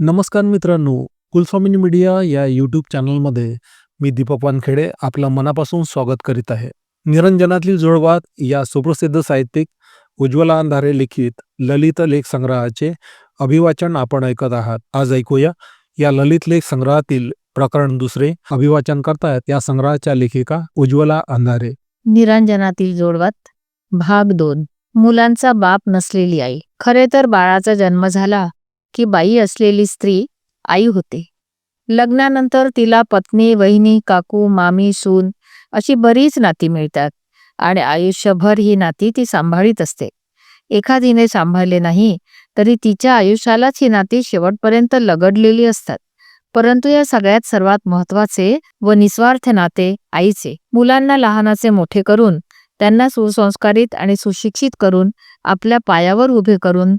नमस्कार मित्रांनो कुलस्वामिनी मीडिया या यूट्यूब चॅनलमध्ये मी दीपक वानखेडे आपलं मनापासून स्वागत करीत आहे. निरंजनातील जुळवात या सुप्रसिद्ध साहित्यिक उज्ज्वला अंधारे लिखित ललित लेख संग्रहाचे अभिवाचन आपण ऐकत आहात. आज ऐकूया. या ललित लेख संग्रहातील प्रकरण दुसरे अभिवाचन करतायत या संग्रहाच्या लेखिका उज्ज्वला अंधारे. निरंजनातील जोडवात भाग दोन. मुलांचा बाप नसलेली आई. खरे तर बाळाचा जन्म झाला की बाई असलेली स्त्री आई होते. लग्नानंतर तिला पत्नी वहिनी काकू मामी सून अशी बरीच नाती मिळतात आणि आयुष्यभर ही नाती ती सांभाळीत असते. एखादीने सांभाळले नाही तरी तिच्या आयुष्यालाच ही नाती शेवटपर्यंत लगडलेली असतात. परंतु या सगळ्यात सर्वात महत्त्वाचे व निस्वार्थ नाते आईचे. मुलांना लहानाचे मोठे करून त्यांना सुसंस्कारित आणि सुशिक्षित करून आपल्या पायावर उभे करून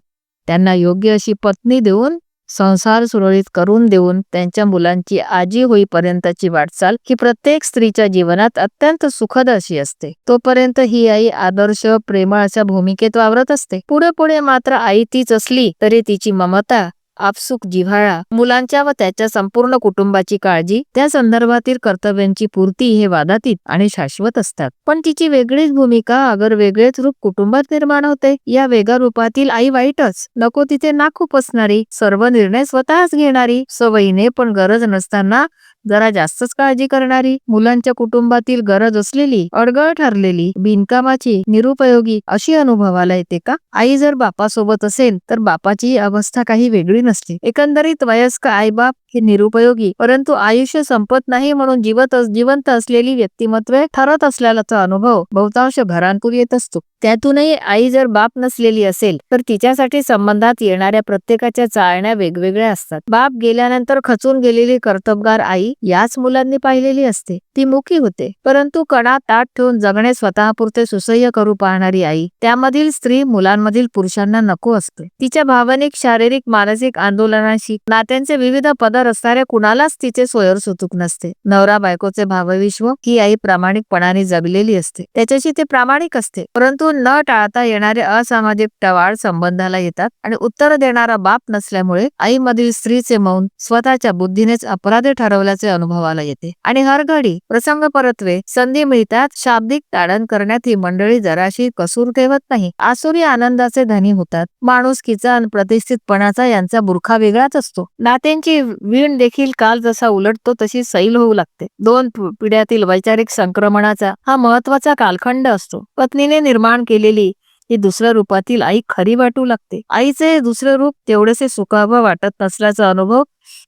त्यांना योग्य अशी पत्नी देऊन संसार सुरळीत करून देऊन त्यांच्या मुलांची आजी होईपर्यंतची वाटचाल ही प्रत्येक स्त्रीच्या जीवनात अत्यंत सुखद अशी असते. तोपर्यंत ही आई आदर्श प्रेमळ अशा भूमिकेत वावरत असते. पुढे पुढे मात्र आई तीच असली तरी तिची ममता आपसुक जिव्हाळा मुलांच्या व त्याच्या संपूर्ण कुटुंबाची काळजी त्या संदर्भातील कर्तव्यांची पूर्ती हे वादातीत आणि शाश्वत असतात. पण तिची वेगळीच भूमिका अगर वेगळेच रूप कुटुंबात निर्माण होते या वेगळ्या रूपातील आई वाईटच. नको तिथे नाक असणारी सर्व निर्णय स्वतःच घेणारी सवयीने पण गरज नसताना जरा जास्तच काळजी करणारी मुलांच्या कुटुंबातील गरज असलेली अडगळ ठरलेली बिनकामाची निरुपयोगी अशी अनुभवाला येते का? आई जर बापासोबत असेल तर बापाची अवस्था काही वेगळी नसते. एकंदरीत वयस्क आईबाप हे निरुपयोगी. परंतु आयुष्य संपत नाही म्हणून जीवत जिवंत असलेली व्यक्तिमत्वे ठरत असलेल्याचा अनुभव बहुतांश घरांपूर येत असतो. त्यातूनही आई जर बाप नसलेली असेल तर तिच्यासाठी संबंधात येणाऱ्या प्रत्येकाच्या चाळण्या वेगवेगळ्या असतात. बाप गेल्यानंतर खचून गेलेली कर्तबगार आई याच मुलांनी पाहिलेली असते. ती मुखी होते. परंतु कणा ताट ठेवून जगणे स्वतःपुरते सुसह्य करू पाहणारी आई त्यामधील स्त्री मुलांमधील पुरुषांना नको असते. तिच्या भावनिक शारीरिक मानसिक आंदोलनाशी नात्यांचे विविध पदर असणाऱ्या कुणालाच तिचे सोयर सुतूक नसते. नवरा बायकोचे भावविश्व ही आई प्रामाणिकपणाने जगलेली असते. त्याच्याशी ते प्रामाणिक असते. परंतु न टाळता येणारे असामाजिक टवाळ संबंधाला येतात आणि उत्तर देणारा बाप नसल्यामुळे आईमधील स्त्रीचे मौन स्वतःच्या बुद्धीनेच अपराधी ठरवल्याचे अनुभवाला येते. आणि हर घडी प्रसंग परत्वे संधी मिळतात. शाब्दिक ताडण करण्यात ही मंडळी जराशी कसूर ठेवत नाही. आसुरी आनंदाचे धनी होतात. माणुसकीचा आणि प्रतिष्ठितपणाचा यांचा बुरखा वेगळाच असतो. नात्यांची वीण देखील काल जसा उलटतो तशी सैल होऊ लागते. दोन पिढ्यातील वैचारिक संक्रमणाचा हा महत्त्वाचा कालखंड असतो. पत्नीने निर्माण केलेली ही दुसऱ्या रूपातील आई खरी वाटू लागते. आईचे दुसरे रूप तेवढेसे सुखावं वाटत नसल्याचा अनुभव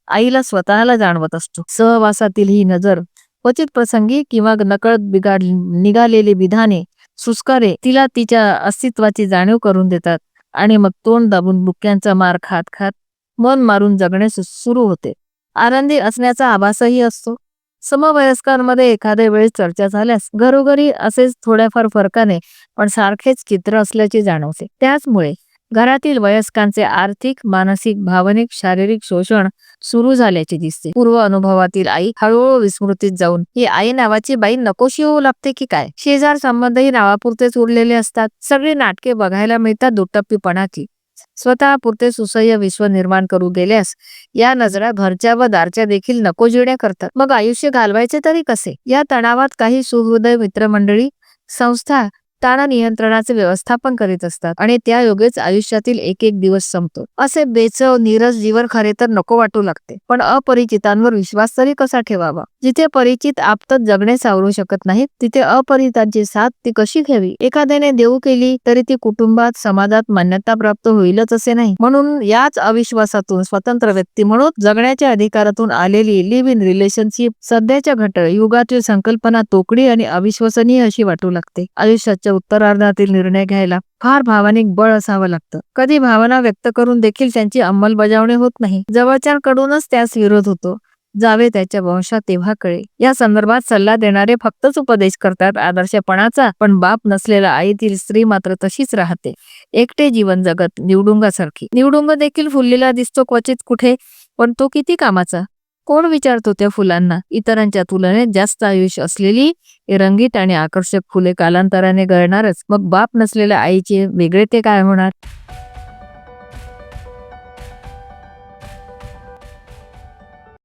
आईला स्वतःला जाणवत असतो. सहवासातील ही नजर क्वचित प्रसंगी किंवा नकळत बिघाड निघालेली विधाने सुस्कारे तिला तिच्या अस्तित्वाची जाणीव करून देतात आणि मग तोंड दाबून बुक्यांचा मार खात खात मन मारून जगणे सुरू होते. आनंदी असण्याचा आभासही असतो. समवयस्कांमध्ये एखाद्या वेळेस चर्चा झाल्यास घरोघरी असेच थोड्याफार फरकाने पण सारखेच चित्र असल्याचे जाणवते. त्याचमुळे घरातील वयस्कांचे आर्थिक मानसिक भावनिक शारीरिक शोषण सुरू झाल्याचे दिसते. पूर्व अनुभवातील आई हळूहळू विस्मृतीत जाऊन ही आई नावाची बाई नकोशी होऊ लागते की काय? शेजार संबंधही नावापुरतेच उरलेले असतात. सगळी नाटके बघायला मिळतात दुटप्पीपणाची स्वतः पुरते सुसह्य विश्व निर्माण करू गेल्यास या नजरा घरच्या व दारच्या देखील नको जिण्या करतात. मग आयुष्य घालवायचे तरी कसे? या तणावात काही सुहृदय मित्रमंडळी संस्था ताण नियंत्रणाचे व्यवस्थापन करीत असतात आणि त्या योगेच आयुष्यातील एक एक दिवस संपतो. असे बेचव नीरस जीवन खरे तर नको वाटू लागते पण अपरिचितांवर विश्वास तरी कसा ठेवावा? जिथे परिचित आपत जगणे सावरू शकत नाहीत तिथे अपरिचितांची साथ ती कशी घ्यावी? एखाद्याने देऊ केली तरी ती कुटुंबात समाजात मान्यता प्राप्त होईलच असे नाही. म्हणून याच अविश्वासातून स्वतंत्र व्यक्ती म्हणून जगण्याच्या अधिकारातून आलेली लिव्ह इन रिलेशनशिप सध्याच्या घट युगातील संकल्पना तोकडी आणि अविश्वसनीय अशी वाटू लागते. आयुष्याच्या उत्तरार्धातील निर्णय घ्यायला फार भावनिक बळ असावं लागतं. कधी भावना व्यक्त करून देखील त्यांची अंमलबजावणी होत नाही. जवळच्यांकडूनच त्यास विरोध होतो. जावे त्याच्या वंशात तेव्हा कळे. या संदर्भात सल्ला देणारे फक्तच उपदेश करतात आदर्शपणाचा पण बाप नसलेला आईतील स्त्री मात्र तशीच राहते. एकटे जीवन जगत निवडुंगासारखी. निवडुंग देखील फुललेला दिसतो क्वचित कुठे पण तो किती कामाचा? कोण विचारतो त्या फुलांना? इतरांच्या तुलनेत जास्त आयुष्य असलेली रंगीत आणि आकर्षक फुले कालांतराने गळणारच. मग बाप नसलेल्या आईचे वेगळे ते काय होणार?